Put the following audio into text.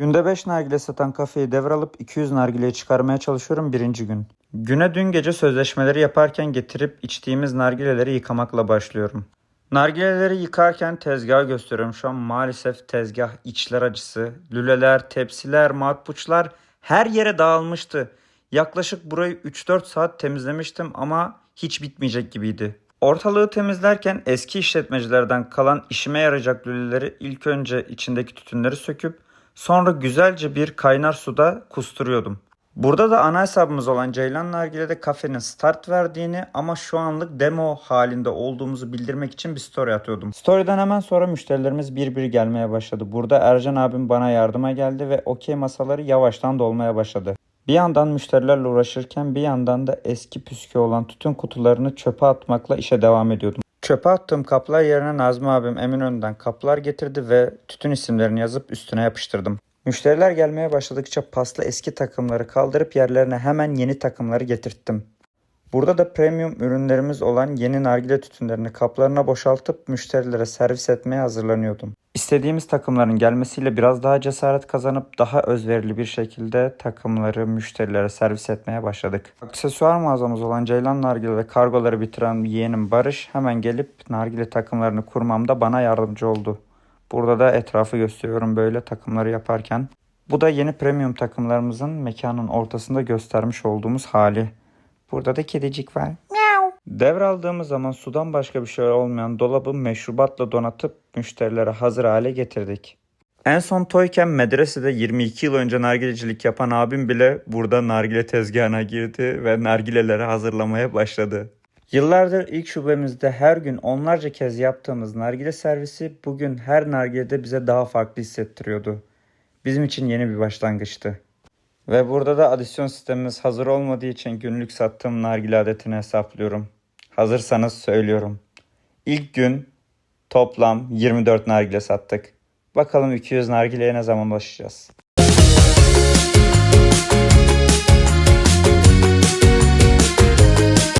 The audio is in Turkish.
Günde 5 nargile satan kafeyi devralıp 200 nargileye çıkarmaya çalışıyorum birinci gün. Güne dün gece sözleşmeleri yaparken getirip içtiğimiz nargileleri yıkamakla başlıyorum. Nargileleri yıkarken tezgahı gösteriyorum. Şu an maalesef tezgah içler acısı. Lüleler, tepsiler, makbuçlar her yere dağılmıştı. Yaklaşık burayı 3-4 saat temizlemiştim ama hiç bitmeyecek gibiydi. Ortalığı temizlerken eski işletmecilerden kalan işime yarayacak lüleleri ilk önce içindeki tütünleri söküp sonra güzelce bir kaynar suda kusturuyordum. Burada da ana hesabımız olan Ceylan Nargile'de kafenin start verdiğini ama şu anlık demo halinde olduğumuzu bildirmek için bir story atıyordum. Story'den hemen sonra müşterilerimiz bir bir gelmeye başladı. Burada Ercan abim bana yardıma geldi ve okey masaları yavaştan dolmaya başladı. Bir yandan müşterilerle uğraşırken bir yandan da eski püskü olan tütün kutularını çöpe atmakla işe devam ediyordum. Çöpe attığım kaplar yerine Nazmi abim Eminönü'nden kaplar getirdi ve tütün isimlerini yazıp üstüne yapıştırdım. Müşteriler gelmeye başladıkça paslı eski takımları kaldırıp yerlerine hemen yeni takımları getirttim. Burada da premium ürünlerimiz olan yeni nargile tütünlerini kaplarına boşaltıp müşterilere servis etmeye hazırlanıyordum. İstediğimiz takımların gelmesiyle biraz daha cesaret kazanıp daha özverili bir şekilde takımları müşterilere servis etmeye başladık. Aksesuar mağazamız olan Ceylan Nargile ve kargoları bitiren yeğenim Barış hemen gelip nargile takımlarını kurmamda bana yardımcı oldu. Burada da etrafı gösteriyorum böyle takımları yaparken. Bu da yeni premium takımlarımızın mekanın ortasında göstermiş olduğumuz hali. Burada da kedicik var. Devraldığımız zaman sudan başka bir şey olmayan dolabı meşrubatla donatıp müşterilere hazır hale getirdik. En son toyken medresede 22 yıl önce nargilecilik yapan abim bile burada nargile tezgahına girdi ve nargileleri hazırlamaya başladı. Yıllardır ilk şubemizde her gün onlarca kez yaptığımız nargile servisi bugün her nargilede bize daha farklı hissettiriyordu. Bizim için yeni bir başlangıçtı. Ve burada da adisyon sistemimiz hazır olmadığı için günlük sattığım nargile adetini hesaplıyorum. Hazırsanız söylüyorum. İlk gün toplam 24 nargile sattık. Bakalım 200 nargileye ne zaman ulaşacağız?